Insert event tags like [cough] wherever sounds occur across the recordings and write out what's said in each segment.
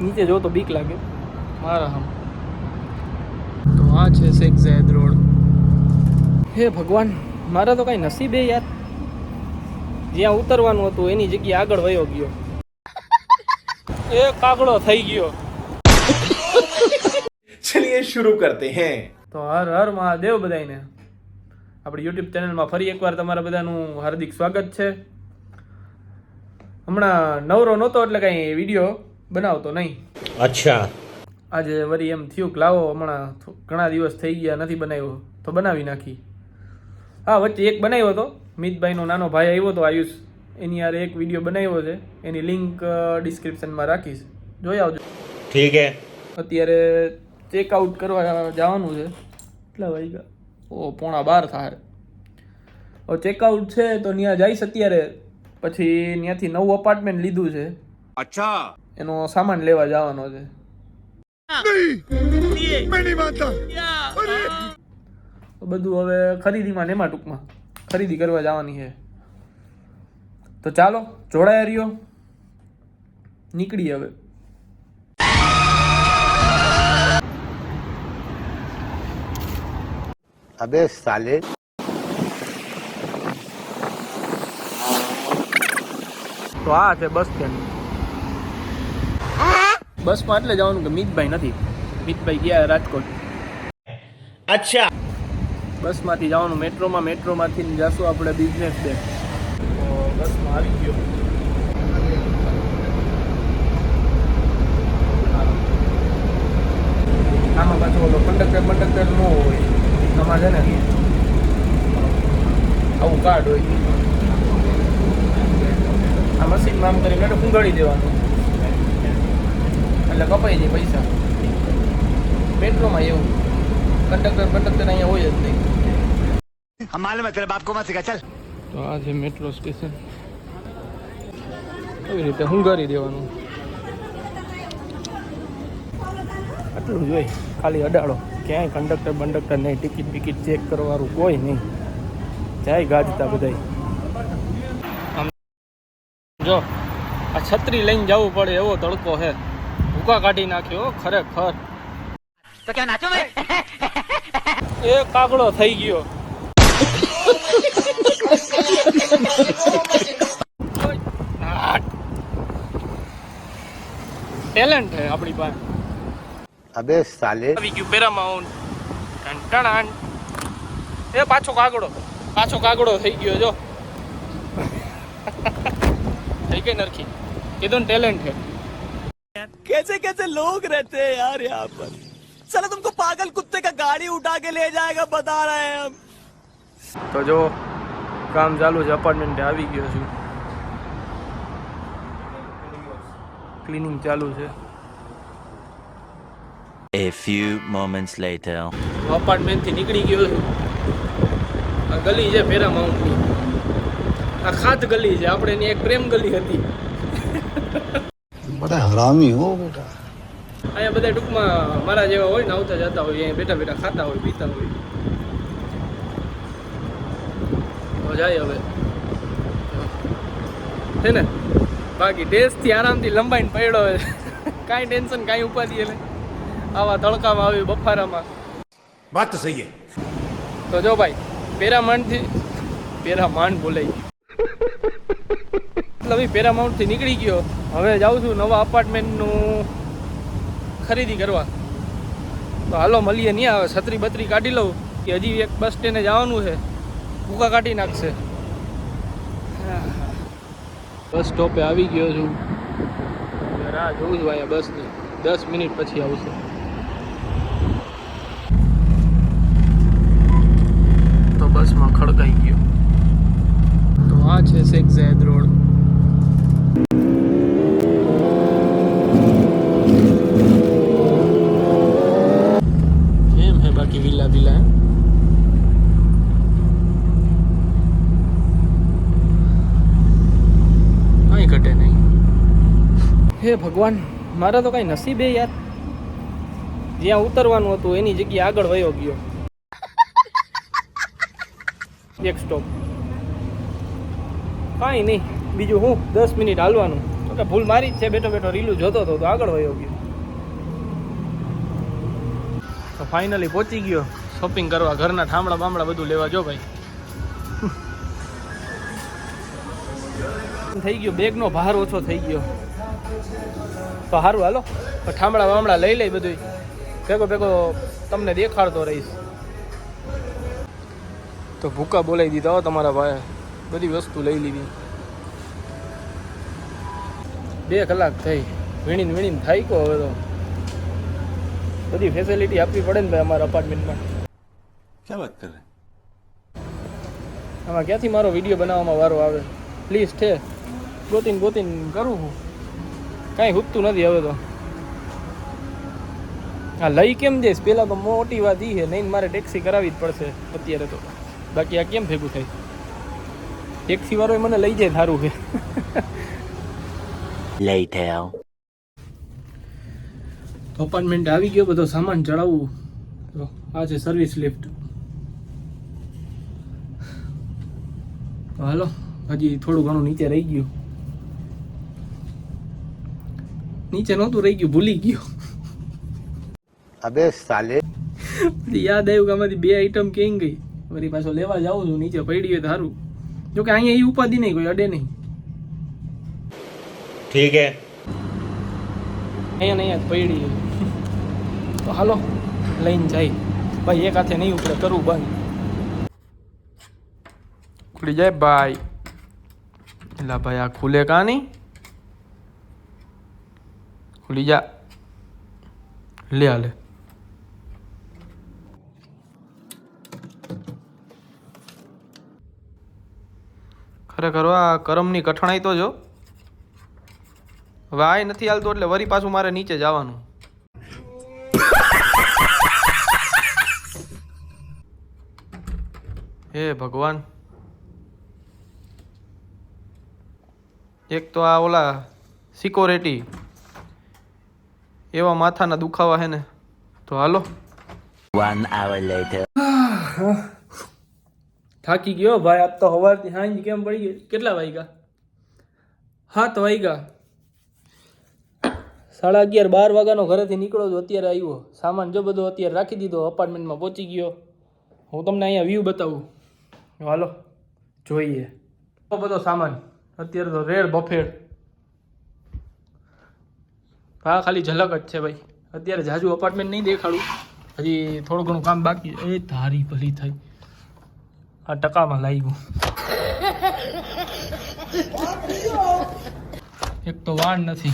નીચે જો તો બીક લાગે. મારા હમ. તો આ છે શેખ ઝેદ રોડ હે ભગવાન મારા તો કાંઈ નસીબે યાર જ્યાં ઉતરવાનું હતું એની જગ્યાએ આગળ વયો ગયો. એ કાગડો થઈ ગયો. ચલિए શરૂ કરતે હે. તો હર હર મહાદેવ બધાયને. આપણી યુટ્યુબ ચેનલમાં ફરી એકવાર તમારા બધાનું હાર્દિક સ્વાગત છે. હમણાં નવરો નહોતો એટલે કાંઈ વીડિયો બનાવતો નહીં. અચ્છા. આજે વરી એમ થયું કે લાવો હમણાં ઘણા દિવસ થઈ ગયા નથી બનાવ્યો તો બનાવી નાખી. હા વચ્ચે એક બનાવ્યો હતો. મિતભાઈનો નાનો ભાઈ આવ્યો હતો આયુષ એની યાર એક વીડિયો બનાવ્યો છે. એની લિંક ડિસ્ક્રિપ્શનમાં રાખીશ. જોઈ આવજો. ઠીક હે. અત્યારે ચેકઆઉટ કરવા જવાનું છે. કેટલા વાગ્યા? ઓ પોણા બાર થાય. હવે ચેકઆઉટ છે તો ત્યાં જઈશ અત્યારે. પછી ત્યાંથી નવું અપાર્ટમેન્ટ લીધું છે. અચ્છા. એનો સામાન લેવા જવાનો છે. બધું હવે ખરીદીમાં એમાં ટૂંકમાં. ખરીદી કરવા જવાની છે. તો ચાલો જોડાયા રહ્યો. નીકળી હવે. અબે સાલે. તો આ છે બસ સ્ટેન્ડ. બસમાં એટલે જવાનું કે મિતભાઈ નથી. મિતભાઈ ગયા રાજકોટ. અચ્છા. બસમાંથી જવાનું મેટ્રોમાં મેટ્રોમાંથી જશું આપણે બિઝનેસ બેંક બસમાં આવી ગયો આમાં પાછો ઓલો કંડક્ટર કંડક્ટર ન હોય. આમાં છે ને આવું કાર્ડ હોય. આ મશીનમાં આમ કરીને ફૂંગાડી દેવાનું. એટલે કપાઈ જાય પૈસા. મેટ્રોમાં એવું. કંડક્ટર કંડક્ટર અહીંયા હોય જ નહીં. માલુમ તેરા બાપ કો મત સિખા તો આ છે મેટ્રો સ્ટેશન કેવી રીતે હુંગારી દેવાનું? આટલું જોઈ ખાલી અડાડો. ક્યાંય કંડક્ટર બંડક્ટર નહીં ટિકિટ બિકિટ ચેક કરવાનું કોઈ નહીં. જાય ગાજતા બધા જો આ છત્રી લઈને જવું પડે એવો તડકો છે. ભૂકા કાઢી નાખ્યો ખરેખર. તો કે નાચો મે એ કાગડો થઈ ગયો. ટેલેન્ટ છે આપણી પાસે. અબે સાલે. આવી ગયું પેરામાઉન્ટ. ટંટણાન એ પાછો કાગડો. પાછો કાગડો થઈ ગયો જો. [laughs] થઈ ગઈ નરખી. કીધું ને ટેલેન્ટ છે. कैसे कैसे लोग रहते हैं यार यहाँ पर साला तुमको पागल कुत्ते का गाड़ी उठा के ले जाएगा बता रहे हैं हम તો જો કામ ચાલુ છે અપાર્ટમેન્ટ આવી ગયો છું ક્લિનિંગ ચાલુ છે A few moments later. અપાર્ટમેન્ટથી નીકળી ગયો છું આ ગલી છે પેરા માઉન્ટની આ ખાત ગલી છે આપણે એની એક પ્રેમ ગલી હતી બધા હરામી હો. બેટા અહીંયા બધા ટૂંકમાં મારા જેવા હોય ને આવતા જતા હોય અહીંયા બેઠા બેઠા ખાતા હોય પીતા હોય. તો જાય હવે. છે ને? બાકી ટેસ્ટથી આરામથી લંબાઈને પડ્યો કાંઈ ટેન્શન કાંઈ ઉપાધિ એટલે. આવા તડકામાં આવી બફારામાં. વાત તો સહી તો જો ભાઈ પેરા માંડથી પેરામાંડથી પેરામાંડ બોલાઈ એટલે એ પેરામાઉન્ટથી નીકળી ગયો. હવે જાઉં છું નવા અપાર્ટમેન્ટનું ખરીદી કરવા. તો હાલો મળીએ નહીં આવે છત્રી બત્રી કાઢી લઉં કે હજી એક બસ સ્ટેન્ડે જવાનું છે. ભૂકા કાઢી નાખશે. બસ સ્ટોપે આવી ગયો છું. રાહ જોઉં છું અહીંયા બસની દસ મિનિટ પછી આવશે તો બસમાં ખડકાઈ ગયો. તો આ છે શેખ ઝાયદ રોડ કેમ હે બાકી વિલા વિલા કાંઈ ઘટે નહીં હે ભગવાન, મારા તો કાંઈ નસીબ યાર જ્યાં ઉતરવાનું હતું, એની જગ્યાએ આગળ વયો ગયો. એક સ્ટોપ કાંઈ નહીં, બીજું હું, દસ મિનિટ હાલવાનું. તો કે ભૂલ મારી જ છે, બેઠો બેઠો રીલું જોતો હતો, તો આગળ વયો ગયો. તો ફાઇનલી પહોંચી ગયો. શોપિંગ કરવા, ઘરના ઠામડા બામડા બધું લેવા જો ભાઈ. થઈ ગયો બેગનો ભાર ઓછો થઈ ગયો. તો સારું હાલો. ઠામડા વામડા લઈ લઈ બધું ભેગો ભેગો તમને દેખાડતો રહીશ. તો ભૂકા બોલાવી દીધા હો તમારા ભાઈ. બધી વસ્તુ લઈ લીધી. બે કલાક થઈ. વીણીને વીણીને થાય કો હવે તો. બધી ફેસિલિટી આપવી પડે ને ભાઈ અમારા અપાર્ટમેન્ટમાં ક્યાં વાત કરે? આમાં ક્યાંથી મારો વીડિયો બનાવવામાં વારો આવે? પ્લીઝ છે. ગોતીને ગોતીને કરું હું. કાંઈ ઉગતું નથી હવે તો. હા લઈ કેમ જઈશ? પહેલાં તો મોટી વાત એ છે નહીં મારે ટેક્સી કરાવવી જ પડશે અત્યારે તો. બાકી આ કેમ ભેગું થાય? ટેક્સી વાળો મને લઈ જાય સારું છે Later. અપાર્ટમેન્ટ આવી. ગયો બધો સામાન ચડાવવું તો આ છે સર્વિસ લિફ્ટ હાલો હજી થોડું ઘણું નીચે રહી ગયું. નીચે નહોતું રહી ગયું ભૂલી ગયો. અબે સાલે. પછી યાદ આવ્યું કે આમાંથી બે આઈટમ કેમ ગઈ? વળી પાછો લેવા જાઉં છું નીચે પડી હોય તો સારું. જોકે અહીંયા એ ઉપાધિ નહીં કોઈ અડે નહીં. ઠીક હે. અહીંયા નહીં પડી તો હાલો લઈને જાય. ભાઈ એક હાથે નહીં ઉપડે કરવું બંધ. ખુલી જાય ભાઈ. એટલે ભાઈ આ ખુલે કાની? ખુલી લે હાલે. ખરેખર આ કરમની કઠણાઈ તો જો. હવે આ નથી હાલતું એટલે વરી પાછું મારે નીચે જવાનું. હે ભગવાન. એક તો આ ઓલા સિક્યોરિટી એવા માથાના દુખાવા હે ને? તો હાલો. વન આવર લેટર થાકી ગયો ભાઈ આપ તો સવારથી સાંજ કેમ પડી ગઈ? કેટલા વાગ્યા? સાત વાગ્યા. સાડા અગિયાર બાર વાગ્યાનો ઘરેથી નીકળો છો અત્યારે આવ્યો. સામાન જો બધો અત્યારે રાખી દીધો અપાર્ટમેન્ટમાં પહોંચી ગયો. હું તમને અહીંયા વ્યૂ બતાવું. હાલો જોઈએ. તો બધો સામાન અત્યારે તો રેડ બફેડ. હા, ખાલી ઝલક જ છે ભાઈ. અત્યારે જાજુ અપાર્ટમેન્ટ નહીં દેખાડું. હજી થોડું ઘણું કામ બાકી એ ધારી ભલી થઈ. આ ટકામાં લાગ્યું. એક તો વાણ નથી.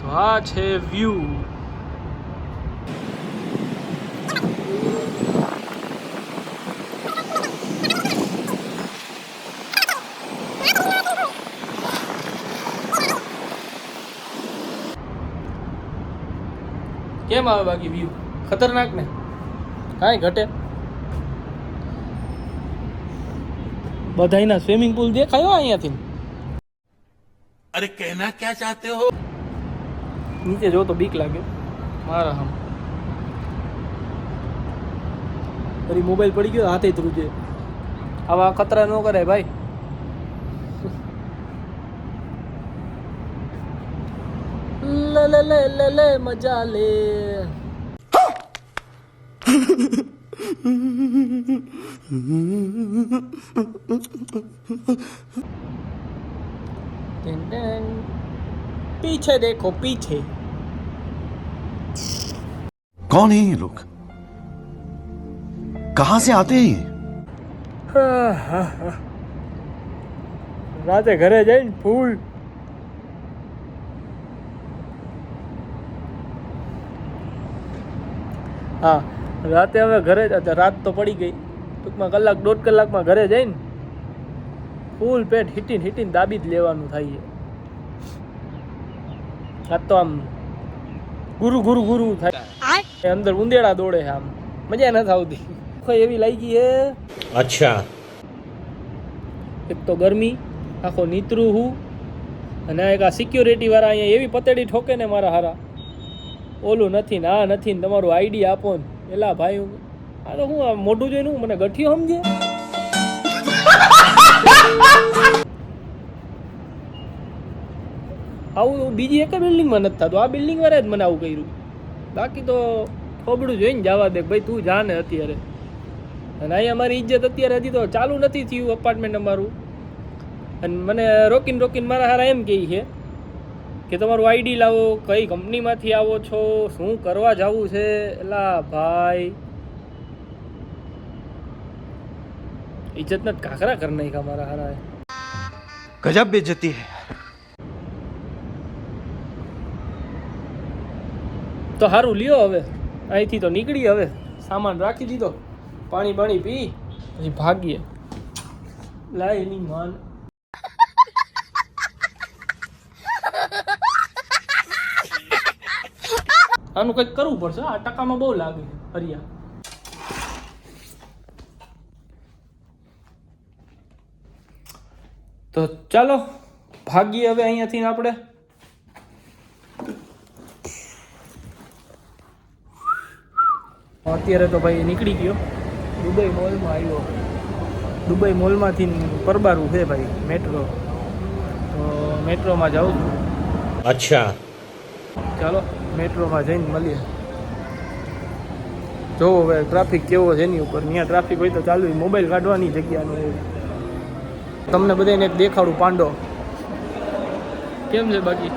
તો આ છે વ્યૂ કેમ આવે બાકી વ્યૂ ખતરનાક ને? કાંઈ ઘટે? બધાયના સ્વિમિંગ પુલ દેખાયો અહીંયાથી? અરે કહેના ક્યાં ચાહતે હો? નીચે જો તો બીક લાગે. મારા હમ. ફરી મોબાઈલ પડી ગયો હાથે ધ્રુજે. આવા ખતરા ન કરાય ભાઈ. ले ले ले ले मज़ा ले। पीछे देखो पीछे। कौन है ये लोग? कहाँ से आते हैं ये? [laughs] राते घरे जाए फूल। હા. રાતે હવે ઘરે જ રાત તો પડી ગઈ. ટૂંકમાં કલાક દોઢ કલાકમાં ઘરે જઈને ફૂલ પેટ હિટીન હિટીન દાબી જ લેવાનું થાય છે. આ તો આમ ગુરુ ગુરુ ગુરુ થાય. અંદર ઉંદેડા દોડે આમ. મજા નથી આવતી. કોઈ એવી લાગી હે? અચ્છા. એક તો ગરમી આખો નીતરું હું અને એક આ સિક્યોરિટી વાળા અહીંયા એવી પતેડી ઠોકે ને મારા હારા. ઓલું નથી ને આ નથી ને તમારું આઈડી આપો ને. એલા ભાઈ, હું આ તો હું મોઢું જોઈને હું મને ગઠિયો સમજે? આવું બીજી એક બિલ્ડિંગમાં નથી થતું. આ બિલ્ડિંગ વાળા જ મને આવું કર્યું. બાકી તો ખોબડું જોઈને જવા દે ભાઈ તું જાને અત્યારે. અને અહીં અમારી ઇજ્જત અત્યારે હજી તો ચાલુ નથી થયું અપાર્ટમેન્ટ અમારું. અને મને રોકીને રોકીને મારા હારા એમ કહે છે. કે તમારું આઈડી લાવો કઈ કંપનીમાંથી આવો છો શું કરવા જવું છે? એલા ભાઈ. ઇજ્જતના કાકરા કર નહીં મારા હારા. ગજબ બેજતી હે. તો સારું લ્યો હવે. અહીંથી તો નીકળી હવે. સામાન રાખી દીધો. પાણી બાણી પી પછી ભાગીએ. લાય એની માન. આનું કંઈક કરવું પડશે. આ ટકામાં બહુ લાગે હરિયા. તો ચાલો ભાગીએ હવે અહીંયાથી આપણે. અત્યારે તો ભાઈ નીકળી ગયો. દુબઈ મોલમાં આવ્યો. દુબઈ મોલમાંથી પરબારું છે ભાઈ મેટ્રો. તો મેટ્રોમાં જાઉં છું. અચ્છા. ચાલો. મેટ્રોમાં જઈને મળીએ. જોવો હવે ટ્રાફિક કેવો છે એની ઉપર ત્યાં ટ્રાફિક હોય તો ચાલુ મોબાઈલ કાઢવાની જગ્યાનો તમને બધાને એક દેખાડું પાંડો. કેમ છે બાકી?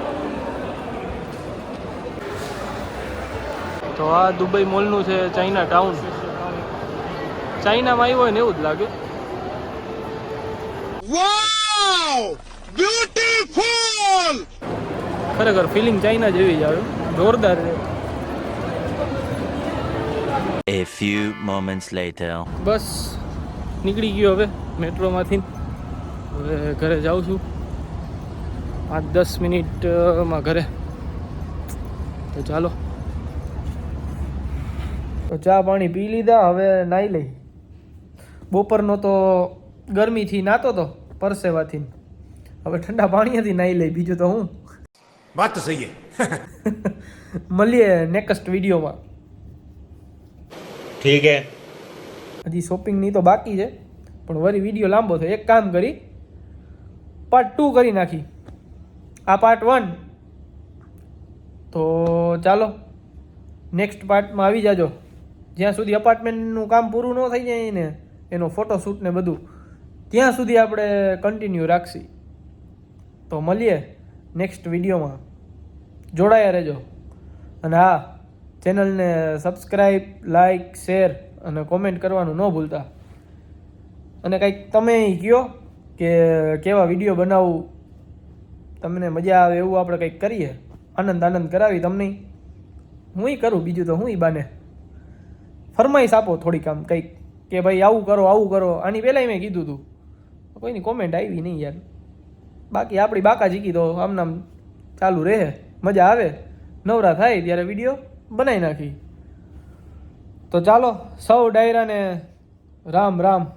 તો આ દુબઈ મોલનું છે ચાઇના ટાઉન. ચાઇનામાં આવ્યો હોય ને એવું જ લાગે. ખરેખર ફિલિંગ ચાઇના જેવી જ આવે. જોરદાર એ ફ્યુ મોમેન્ટ્સ moments later. બસ નીકળી ગયો હવે મેટ્રોમાંથી. હવે ઘરે જાઉં છું. પાંચ દસ મિનિટમાં ઘરે. તો ચાલો. તો ચા પાણી પી લીધા હવે નાહી લઈ. બપોરનો તો ગરમીથી નાતો તો પરસેવાથી. હવે ઠંડા પાણીથી નાહી લઈ બીજું તો હું. વાત તો સહી મળીએ નેક્સ્ટ વિડીયોમાં ઠીક હે. હજી શોપિંગની તો બાકી છે પણ વરી વીડિયો લાંબો થયો. એક કામ કરી પાર્ટ ટુ કરી નાખી. આ પાર્ટ વન તો ચાલો નેક્સ્ટ પાર્ટમાં આવી જાજો. જ્યાં સુધી અપાર્ટમેન્ટનું કામ પૂરું ન થઈ જાય ને એનો ફોટોશૂટ ને બધું ત્યાં સુધી આપણે કન્ટિન્યુ રાખશી. તો મળીએ નેક્સ્ટ વિડીયોમાં જોડાયા રહેજો. અને હા, ચેનલને સબસ્ક્રાઈબ લાઈક શેર અને કોમેન્ટ કરવાનું ન ભૂલતા. અને કંઈક તમે કહો કે કેવા વીડિયો બનાવવું તમને મજા આવે એવું આપણે કંઈક કરીએ, આનંદ આનંદ કરાવી તમને. હુંય કરું, બીજું તો હું બાને. ફરમાઈશ આપો થોડીક આમ કંઈક, કે ભાઈ આવું કરો આવું કરો. આની પહેલાંય મેં કીધું હતું કોઈની કોમેન્ટ આવી નહીં યાર. બાકી આપણી બાકા જીકી તો આમ ચાલુ રહે. મજા આવે? નવરા થાય ત્યારે વીડિયો બનાવી નાખી. તો ચાલો સૌ ડાયરાને રામ રામ.